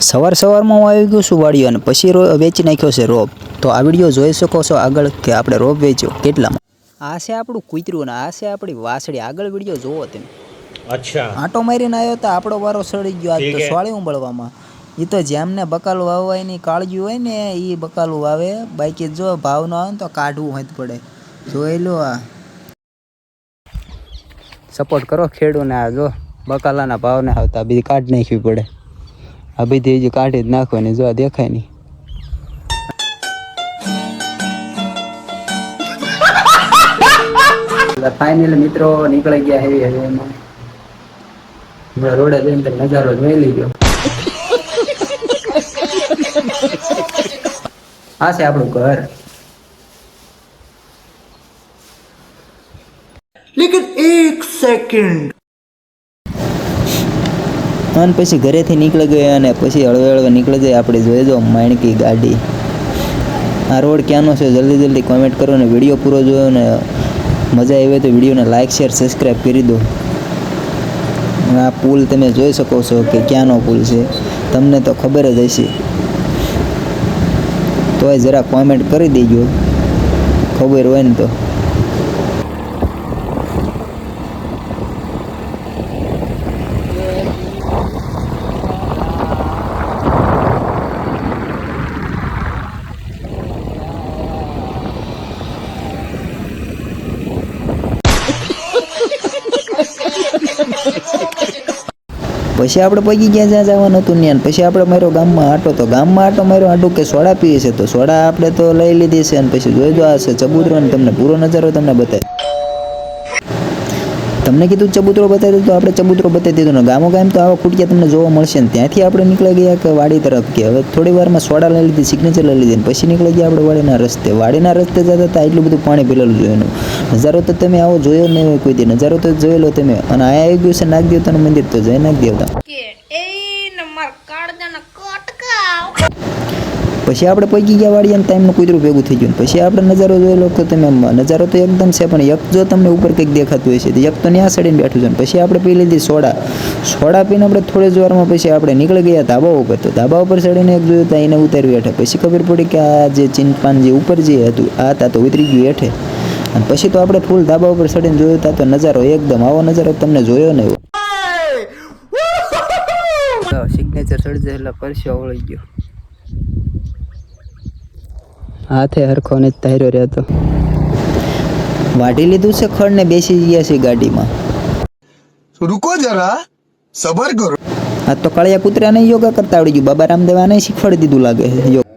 સવાર સવારમાં હું આવી ગયો છું વાળીઓ અને પછી વેચી નાખ્યો છે રોપ. તો આ વીડિયો જોઈ શકો છો આગળ કે આપણે રોપ વેચ્યો કેટલામાં. આ છે આપણું કૂતરું અને આ છે આપણી વાસળી આગળ વીડિયો જોવો તમે. અચ્છા. આંટો મારીને આવ્યો તો આપણો વારો સડી ગયો. આજ તો સ્વાળી ઉંબળવામાં. એ તો જેમને બકાલું વાવવા એની કાળજી હોય ને એ બકાલું વાવે. બાકી જો ભાવ ન આવે ને તો કાઢવું હોય પડે. જોઈ લો આ. સપોર્ટ કરો ખેડૂને આ જો. બકાલાના ભાવને આવતા બીજી કાઢ નાખવી પડે. આ બધી હજી કાઢી જ નાખવાની જો આ દેખાય નહીં. ફાઇનલ મિત્રો નીકળી ગયા હેવી હેવી એમાં. રોડે જઈને તો નજારો જોઈ લીધો. આ છે આપણું ઘર. અને પછી ઘરેથી નીકળી ગયા અને પછી હળવે હળવે નીકળી જાય આપણે જોઈ દો માણકી ગાડી. આ રોડ ક્યાંનો છે? જલ્દી જલ્દી કોમેન્ટ કરો ને વીડિયો પૂરો જોયો ને મજા આવી હોય તો વિડીયોને લાઇક શેર સબસ્ક્રાઈબ કરી દો. આ પુલ તમે જોઈ શકો છો કે ક્યાંનો પુલ છે. તમને તો ખબર જ હશે. તોય જરા કોમેન્ટ કરી દેજો. ખબર હોય ને તો. પછી આપણે પગી ગયા જ્યાં જવાનું હતું ત્યાં પછી આપણે માર્યો ગામમાં આટો તો ગામમાં આટો માર્યો આટું કે સોડા પીએ છે તો સોડા આપણે તો લઈ લીધી છે અને પછી જોઈ દો છે ચબૂતરો અને તમને પૂરો નજારો તમને બતાવી તમને કીધું ચબૂતરો બતાવી દીધો આપણે ચબૂતરો બતાવી દીધો ને ગામો ગામ તો આવા ખૂટિયા તમને જોવા મળશે ને ત્યાંથી આપણે નીકળી ગયા કે વાડી તરફ કે હવે થોડી વારમાં સોડા લઈ લીધી સિગ્નેચર લઈ લીધી ને પછી નીકળી ગયા આપણે વાડીના રસ્તે. વાડીના રસ્તે જતા હતા એટલું બધું પાણી પીલેલું જોયું નજારો તો તમે આવો જોયો નહીં કોઈ દી. નજારો તો જોયેલો તમે. અને આ આવી ગયું છે નાગ દેવતાનું મંદિર, તો જય નાગ દેવતા પછી આપણે પૈકી ગયા વાળી અને ટાઈમનું કુતરું ભેગું થઈ ગયું. પછી આપણે નજારો જોયેલો તો તમે નજારો તો એકદમ છે, પણ યક જો તમને ઉપર કંઈક દેખાતું હોય છે તો યક તો ત્યાં સડીને બેઠું છે. પછી આપણે પી લીધી સોડા. સોડા પીને આપણે થોડી જ વારમાં પછી આપણે નીકળી ગયા ધાબા ઉપર. તો ધાબા ઉપર ચડીને એક જોયું તો એને ઉતારી બેઠા. પછી ખબર પડી કે આ જે ચિંતપાન જે ઉપર જે હતું, આ હતા તો ઉતરી ગયું હેઠે. અને પછી તો આપણે ફૂલ ધાબા ઉપર ચડીને જોયું હતા તો નજારો એકદમ આવો નજારો તમને જોયો નહીં સિગ્નેચર ચડી એટલે પરસ્યો ઓળી ગયો. હાથે હરખો ને તહેર્યો રહેતો. વાટી લીધું છે ખડ ને બેસી ગયા છે ગાડીમાં. રૂકો જરા સબર કરો. આ તો કાળિયા કૂતરા ને યોગા કરતા આવડી ગયું. બાબા રામદેવાને શીખવાડી દીધું લાગે યોગ.